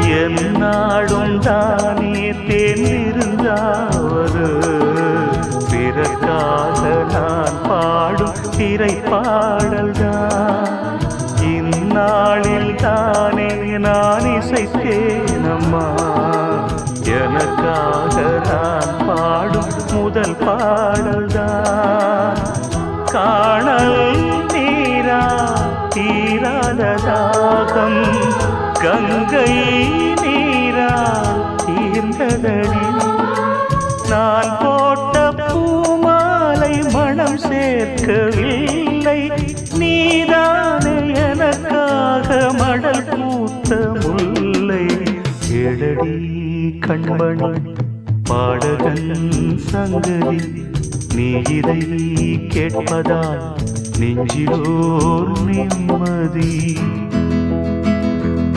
என்னாடும் தானே தேர்ந்திருந்தாவது பிறக்காக நான் பாடும் திரை பாடல்தான் இந்நாளில் தானே நான் இசைத்தேனம்மா. எனக்காக நான் பாடும் முதல் பாடல்தான். காணல் தீரா தீராத தாகம். கங்கை நீரால் தீர்ந்ததடி. நான் போட்ட பூமாலை மனம் சேர்க்கவில்லை. நீதானே எனக்காக மடல் பூத்த முல்லை. எழடி கண்மணி பாடகன் சங்கதி நீ இதை கேட்பதால் நெஞ்சிலோர் நிம்மதி.